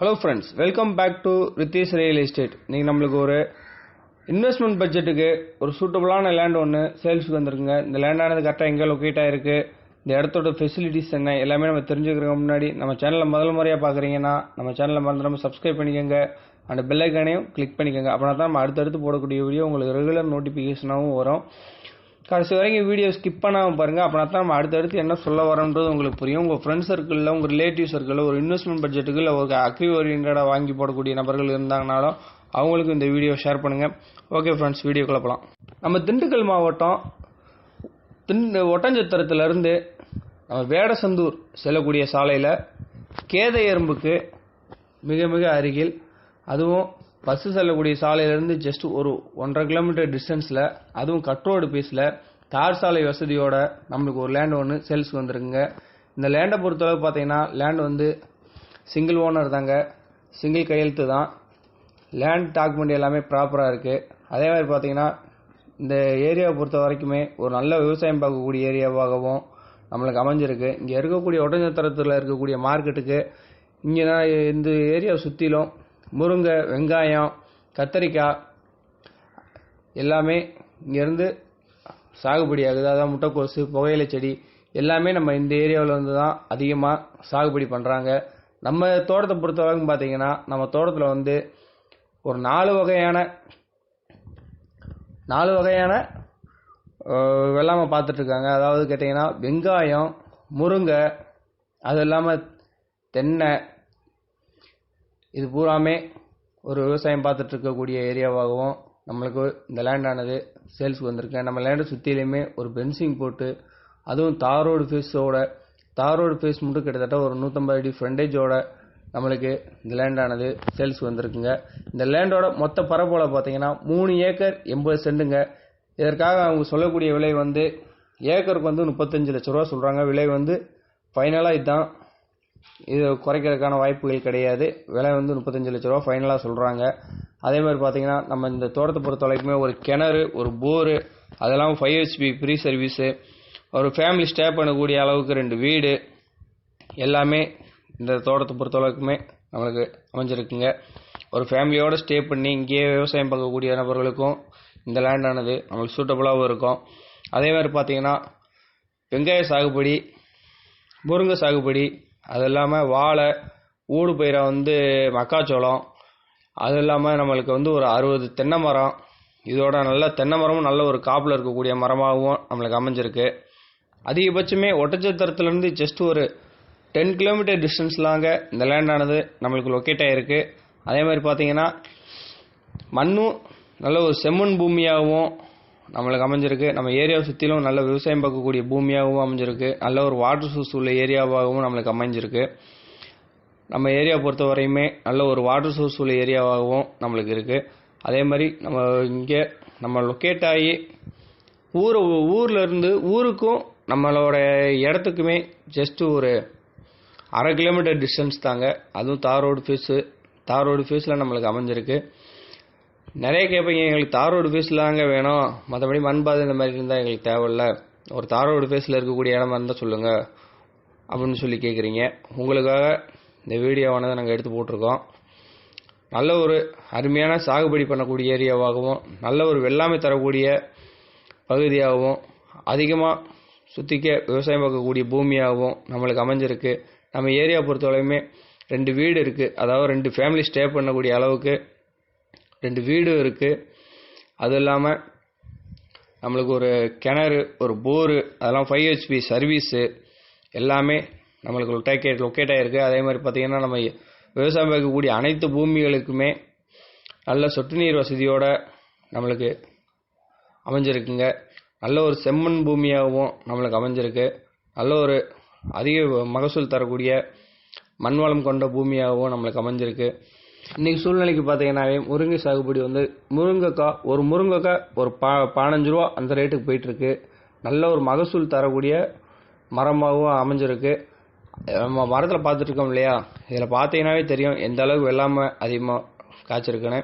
Hello friends welcome back to Rithish real estate நீங்கள் நம்மளுக்கு ஒரு இன்வெஸ்ட்மெண்ட் பட்ஜெட்டுக்கு ஒரு சூட்டபுளான லேண்ட் ஒன்று சேல்ஸுக்கு வந்திருக்குங்க. இந்த லேண்டானது கரெக்டாக எங்கே லொக்கேட் ஆகிருக்கு இந்த இடத்தோட ஃபெசிலிட்டிஸ் என்ன? எல்லாமே நம்ம தெரிஞ்சுக்கிறதுக்கு முன்னாடி நம்ம சேனலை முதல் முறையாக பார்க்குறீங்கன்னா நம்ம சேனலை மறந்துடாம சப்ஸ்கிரைப் பண்ணிக்கோங்க. அந்த பெல்லைக்கானையும் கிளிக் பண்ணிக்கோங்க. அப்படின்னா தான் நம்ம அடுத்தடுத்து போடக்கூடிய வீடியோ உங்களுக்கு ரெகுலர் நோட்டிஃபிகேஷனாகவும் வரும். கடைசி வரைக்கும் வீடியோ ஸ்கிப் பண்ணாமல் பாருங்கள் அப்படின்னா தான் நம்ம அடுத்தடுத்து என்ன சொல்ல வரோன்றது உங்களுக்கு புரியும். உங்கள் ஃப்ரெண்ட்ஸ் சர்க்கிளில் உங்கள் ரிலேட்டிவ் சர்க்கிளில் ஒரு இன்வெஸ்ட்மெண்ட் பட்ஜெட்டுக்கு இல்லை ஒரு அக்ரி ஓரியன்டாக வாங்கி போடக்கூடிய நபர்கள் இருந்தாங்கனாலும் அவங்களுக்கு இந்த வீடியோ ஷேர் பண்ணுங்கள் ஓகே ஃப்ரெண்ட்ஸ் வீடியோ போகலாம் நம்ம திண்டுக்கல் மாவட்டம் திண்டு ஒட்டஞ்சத்திரத்துலேருந்து நம்ம வேடசந்தூர் செல்லக்கூடிய சாலையில் கேத எறும்புக்கு மிக மிக அருகில் அதுவும் பஸ்ஸு செல்லக்கூடிய சாலையிலேருந்து ஜஸ்ட் ஒரு ஒன்றரை கிலோமீட்டர் டிஸ்டன்ஸில் அதுவும் கட்ரோடு பீஸில் தார் சாலை வசதியோட நம்மளுக்கு ஒரு லேண்ட் ஒன்று சேல்ஸுக்கு வந்துருக்குங்க. இந்த லேண்டை பொறுத்தளவு பார்த்தீங்கன்னா லேண்ட் வந்து சிங்கிள் ஓனர் தாங்க. சிங்கிள் கையெழுத்து தான். லேண்ட் டாக்குமெண்ட் எல்லாமே ப்ராப்பராக இருக்குது அதே மாதிரி பார்த்தீங்கன்னா இந்த ஏரியாவை பொறுத்த வரைக்குமே ஒரு நல்ல விவசாயம் பார்க்கக்கூடிய ஏரியாவாகவும் நம்மளுக்கு அமைஞ்சிருக்கு. இங்கே இருக்கக்கூடிய ஒட்டஞ்சத்திரத்தில் இருக்கக்கூடிய மார்க்கெட்டுக்கு இங்கே தான் இந்த ஏரியாவை சுற்றிலும் முருங்கை வெங்காயம் கத்தரிக்காய் எல்லாமே இங்கேருந்து சாகுபடி ஆகுது. அதான் முட்டைக்கோசு புகையிலை செடி எல்லாமே நம்ம இந்த ஏரியாவில் வந்து தான் அதிகமாக சாகுபடி பண்ணுறாங்க நம்ம தோட்டத்தை பொறுத்த வரைக்கும் பார்த்தீங்கன்னா நம்ம தோட்டத்தில் வந்து ஒரு நாலு வகையான நாலு வகையான வெள்ளாமை பார்த்துட்ருக்காங்க அதாவது கேட்டிங்கன்னா வெங்காயம் முருங்கை அது இல்லாமல் தென்னை இது பூராமே ஒரு விவசாயம் பார்த்துட்டு இருக்கக்கூடிய ஏரியாவாகவும் நம்மளுக்கு இந்த லேண்டானது சேல்ஸுக்கு வந்திருக்கு. நம்ம லேண்டை சுற்றிலையுமே ஒரு பென்சிங் போட்டு அதுவும் தார் ரோடு ஃபேஸோட தார் ரோடு ஃபேஸ் மட்டும் கிட்டத்தட்ட ஒரு நூற்றம்பது அடி ஃப்ரண்டேஜோட நம்மளுக்கு இந்த லேண்டானது சேல்ஸ் வந்திருக்குங்க. இந்த லேண்டோட மொத்த பரப்பளவு பார்த்தீங்கன்னா மூணு ஏக்கர் எண்பது சென்ட்டுங்க இதற்காக அவங்க சொல்லக்கூடிய விலை வந்து ஏக்கருக்கு வந்து முப்பத்தஞ்சு லட்ச ரூபா சொல்கிறாங்க விலை வந்து ஃபைனலாக இதுதான் இது குறைக்கிறதுக்கான வாய்ப்புகள் கிடையாது. விலை வந்து முப்பத்தஞ்சு லட்ச ரூபா ஃபைனலாக சொல்கிறாங்க அதே மாதிரி பார்த்தீங்கன்னா நம்ம இந்த தோட்டத்தை பொறுத்த வரைக்குமே ஒரு கிணறு ஒரு போரு அதெல்லாம் ஃபைவ் ஹெச்பி ஃப்ரீ சர்வீஸு ஒரு ஃபேமிலி ஸ்டே பண்ணக்கூடிய அளவுக்கு ரெண்டு வீடு எல்லாமே இந்த தோட்டத்தை பொறுத்தளவுக்குமே நம்மளுக்கு அமைஞ்சிருக்குங்க. ஒரு ஃபேமிலியோடு ஸ்டே பண்ணி இங்கேயே விவசாயம் பார்க்கக்கூடிய நபர்களுக்கும் இந்த லேண்டானது நம்மளுக்கு சூட்டபுளாகவும் இருக்கும். அதே மாதிரி பார்த்தீங்கன்னா வெங்காய சாகுபடி முருங்கை சாகுபடி அது இல்லாமல் வாழை ஊடு பயிரை வந்து மக்காச்சோளம் அது இல்லாமல் நம்மளுக்கு வந்து ஒரு அறுபது தென்னை மரம். இதோட நல்ல தென்னை மரமும் நல்ல ஒரு காப்பில் இருக்கக்கூடிய மரமாகவும் நம்மளுக்கு அமைஞ்சிருக்கு. அதிகபட்சமே ஒட்டச்சத்திரத்துலேருந்து ஜஸ்ட் ஒரு டென் கிலோமீட்டர் டிஸ்டன்ஸ்லாங்க இந்த லேண்டானது நம்மளுக்கு லொக்கேட் ஆகிருக்கு அதே மாதிரி பார்த்தீங்கன்னா மண்ணும் நல்ல ஒரு செம்மண் பூமியாகவும் நம்மளுக்கு அமைஞ்சிருக்கு. நம்ம ஏரியாவை சுற்றிலும் நல்ல விவசாயம் பார்க்கக்கூடிய பூமியாகவும் அமைஞ்சிருக்கு. நல்ல ஒரு வாட்டர் சோர்ஸ் உள்ள ஏரியாவாகவும் நம்மளுக்கு அமைஞ்சிருக்கு. நம்ம ஏரியா பொறுத்த வரையுமே நல்ல ஒரு வாட்டர் சோர்ஸ் உள்ள ஏரியாவாகவும் நம்மளுக்கு இருக்குது அதே மாதிரி நம்ம இங்கே நம்ம லொக்கேட் ஆகி ஊர் ஊர்லேருந்து ஊருக்கும் நம்மளோட இடத்துக்குமே ஜஸ்ட்டு ஒரு அரை கிலோமீட்டர் டிஸ்டன்ஸ் தாங்க. அதுவும் தார் ரோடு ஃபீஸு தார் ரோடு ஃபீஸில் நம்மளுக்கு அமைஞ்சிருக்கு. நிறைய கேட்பீங்க எங்களுக்கு தார் ரோடு ஃபேஸில் வேணும் மற்றபடி மண்பாதை இந்த மாதிரி இருந்தால் எங்களுக்கு தேவையில்ல. ஒரு தார் ரோடு ஃபேஸில் இருக்கக்கூடிய இடமா இருந்தால் சொல்லுங்கள் அப்படின்னு சொல்லி கேட்குறீங்க உங்களுக்காக இந்த வீடியோவானதை நாங்கள் எடுத்து போட்டிருக்கோம். நல்ல ஒரு அருமையான சாகுபடி பண்ணக்கூடிய ஏரியாவாகவும் நல்ல ஒரு வெள்ளாமை தரக்கூடிய பகுதியாகவும் அதிகமாக சுற்றிக்க விவசாயம் பார்க்கக்கூடிய பூமியாகவும் நம்மளுக்கு அமைஞ்சிருக்கு. நம்ம ஏரியா பொறுத்தவரையுமே ரெண்டு வீடு இருக்குது அதாவது ரெண்டு ஃபேமிலி ஸ்டே பண்ணக்கூடிய அளவுக்கு ரெண்டு வீடு இருக்குது அதுவும் இல்லாமல் நம்மளுக்கு ஒரு கிணறு ஒரு போரு அதெல்லாம் ஃபைவ் ஹெச்பி சர்வீஸு எல்லாமே நம்மளுக்கு லொக்கேட் லொக்கேட் ஆகிருக்கு அதே மாதிரி பார்த்திங்கன்னா நம்ம விவசாயம் பார்க்கக்கூடிய அனைத்து பூமிகளுக்குமே நல்ல சொட்டு நீர் வசதியோடு நம்மளுக்கு அமைஞ்சிருக்குங்க. நல்ல ஒரு செம்மண் பூமியாகவும் நம்மளுக்கு அமைஞ்சிருக்கு. நல்ல ஒரு அதிக மகசூல் தரக்கூடிய மண் வளம் கொண்ட பூமியாகவும் நம்மளுக்கு அமைஞ்சிருக்கு. இன்னைக்கு சூழ்நிலைக்கு பார்த்தீங்கன்னாவே முருங்கை சாகுபடி வந்து முருங்கைக்காய் ஒரு முருங்கைக்காய் ஒரு பா பதினஞ்சு ரூபா அந்த ரேட்டுக்கு போயிட்டுருக்கு. நல்ல ஒரு மகசூல் தரக்கூடிய மரமாகவும் அமைஞ்சிருக்கு. நம்ம மரத்தில் பார்த்துட்ருக்கோம் இல்லையா? இதில் பார்த்தீங்கன்னாவே தெரியும் எந்த அளவுக்கு வெள்ளாமை அதிகமாக காய்ச்சிருக்குன்னு.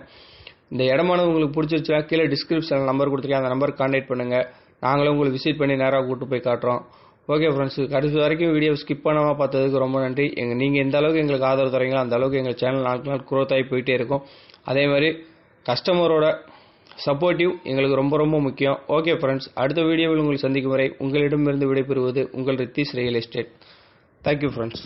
இந்த இடமானது உங்களுக்கு பிடிச்சிருச்சா கீழே டிஸ்கிரிப்ஷனில் நம்பர் கொடுத்துருக்கேன். அந்த நம்பருக்கு கான்டாக்ட் பண்ணுங்கள் நாங்களும் உங்களுக்கு விசிட் பண்ணி நேராக கூட்டு போய் காட்டுறோம். ஓகே ஃப்ரெண்ட்ஸ் கடைசி வரைக்கும் வீடியோ ஸ்கிப் பண்ணாமல் பார்த்ததுக்கு ரொம்ப நன்றி. எங்கள் நீங்கள் எந்த அளவுக்கு எங்களுக்கு ஆதரவு தரீங்களோ அந்த அளவுக்கு எங்கள் சேனல் நாளுக்கு நாள் க்ரோத் ஆகி போயிட்டே இருக்கும். அதே மாதிரி கஸ்டமரோட சப்போர்ட்டிவ் எங்களுக்கு ரொம்ப ரொம்ப முக்கியம். ஓகே ஃப்ரெண்ட்ஸ் அடுத்த வீடியோவில் உங்களை சந்திக்கும் வரை உங்களிடமிருந்து விடைபெறுவது உங்கள் Rithish real estate thank you friends